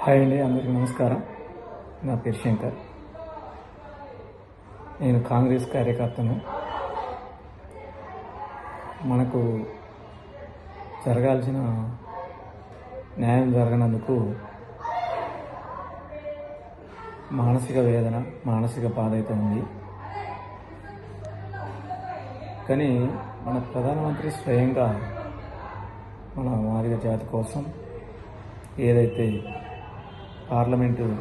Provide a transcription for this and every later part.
Hi అండి అందరికీ నమస్కారం. నా పేరు శంకర్. నేను కాంగ్రెస్ కార్యకర్తను. మనకు జరగాల్సిన న్యాయం జరగనందుకు మానసిక వేదన మానసిక బాధ అయితే ఉంది. కానీ మన ప్రధానమంత్రి స్వయంగా మన మాదిగ జాతి కోసం ఏదైతే పార్లమెంటు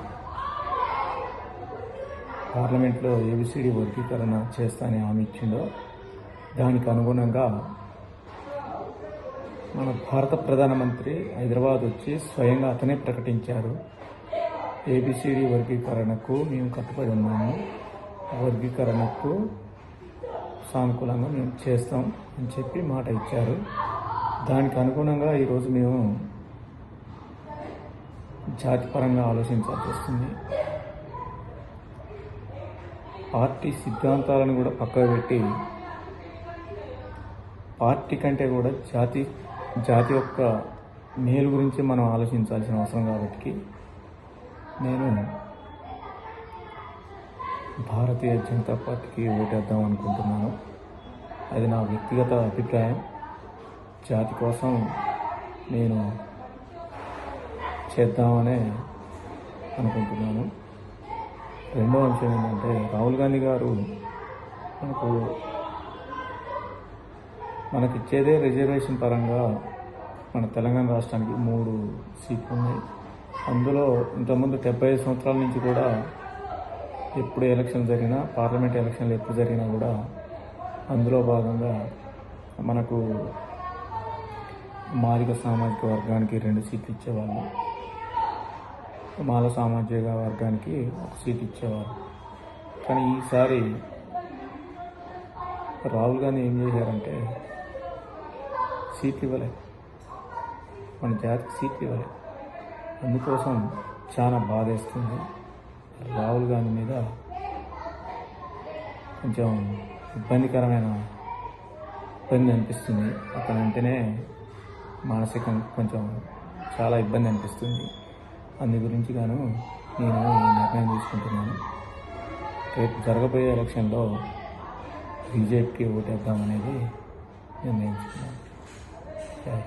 పార్లమెంట్లో ఏబిసిడి వర్గీకరణ చేస్తానని హామీ ఇచ్చిండో దానికి అనుగుణంగా మన భారత ప్రధానమంత్రి హైదరాబాద్ వచ్చి స్వయంగా అతనే ప్రకటించారు. ఏబిసిడి వర్గీకరణకు మేము కట్టుబడి ఉన్నాము. వర్గీకరణకు సానుకూలంగా మేము చేస్తాం అని చెప్పి మాట ఇచ్చారు. దానికి అనుగుణంగా ఈరోజు మేము జాతిపరంగా ఆలోచించాల్సి వస్తుంది. పార్టీ సిద్ధాంతాలను కూడా పక్కకు పెట్టి పార్టీ కంటే కూడా జాతి జాతి యొక్క మేలు గురించి మనం ఆలోచించాల్సిన అవసరం కాబట్టి నేను భారతీయ జనతా పార్టీకి ఓటేద్దాం అనుకుంటున్నాను. అది నా వ్యక్తిగత అభిప్రాయం. జాతి కోసం నేను చేద్దామనే అనుకుంటున్నాను. రెండో అంశం ఏంటంటే రాహుల్ గాంధీ గారు మనకు మనకిచ్చేదే రిజర్వేషన్ పరంగా మన తెలంగాణ రాష్ట్రానికి మూడు సీట్లు ఉన్నాయి. అందులో ఇంతకుముందు డెబ్బై ఐదు సంవత్సరాల నుంచి కూడా ఎప్పుడు ఎలక్షన్ జరిగినా పార్లమెంట్ ఎలక్షన్లు ఎప్పుడు జరిగినా కూడా అందులో భాగంగా మనకు మారిక సామాజిక వర్గానికి రెండు సీట్లు ఇచ్చేవాళ్ళు. మాల సామాజిక వర్గానికి ఒక సీట్ ఇచ్చేవారు. కానీ ఈసారి రాహుల్ గాంధీ ఏం చేశారంటే సీట్లు ఇవ్వలే. మన జాతికి సీట్లు ఇవ్వలే. అందుకోసం చాలా బాధేస్తుంది రాహుల్ గాంధీ మీద. కొంచెం ఇబ్బందికరమైన ఇబ్బంది అనిపిస్తుంది. అతను అంటేనే మానసికంగా కొంచెం చాలా ఇబ్బంది అనిపిస్తుంది. అందు గురించి గాను నేను నిర్ణయం తీసుకుంటున్నాను. రేపు జరగబోయే ఎలక్షన్లో బీజేపీకి ఓటేద్దామనేది నిర్ణయించుకున్నాను. సరే